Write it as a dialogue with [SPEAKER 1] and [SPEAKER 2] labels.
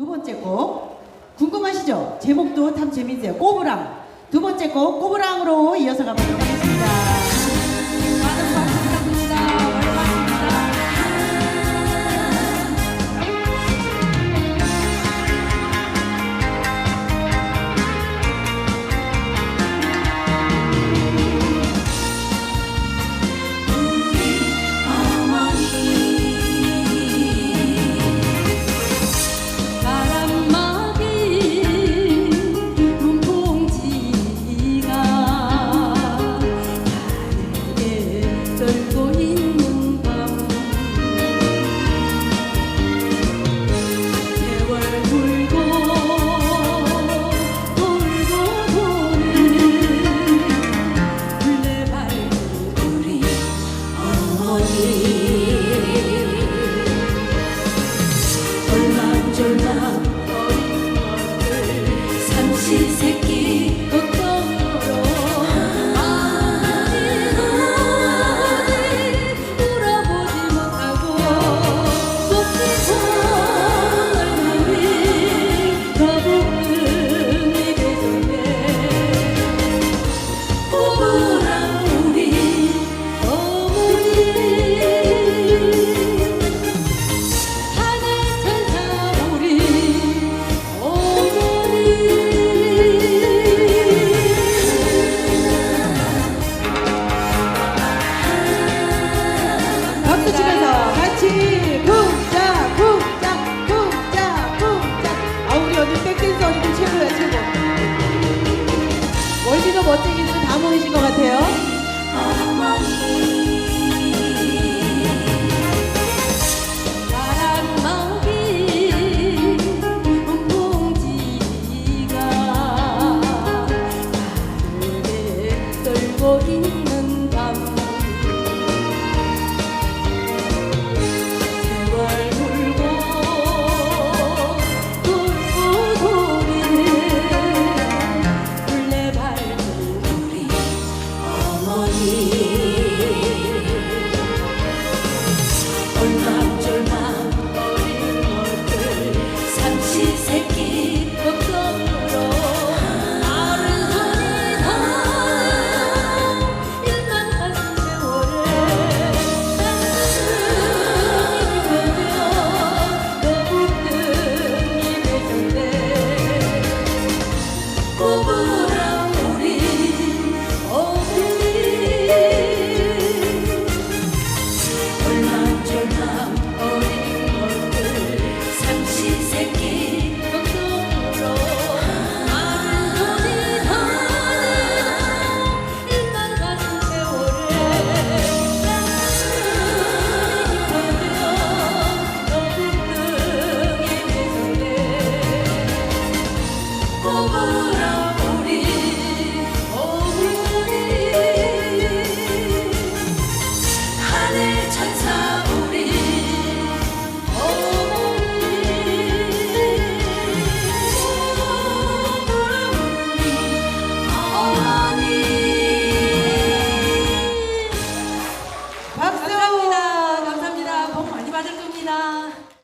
[SPEAKER 1] 두 번째 곡 궁금하시죠? 제목도 참 재밌어요. 꼬부랑 두 번째 곡 꼬부랑으로 이어서 가보도록 하겠습니다.
[SPEAKER 2] is 그 박수 치면서
[SPEAKER 1] 같이 쿵짝 쿵짝 쿵짝 쿵짝. 아 우리 언니 백댄서 언니들 최고야 최고. 월미도 멋쟁이들 다 모이신 것 같아요.
[SPEAKER 2] 고 있는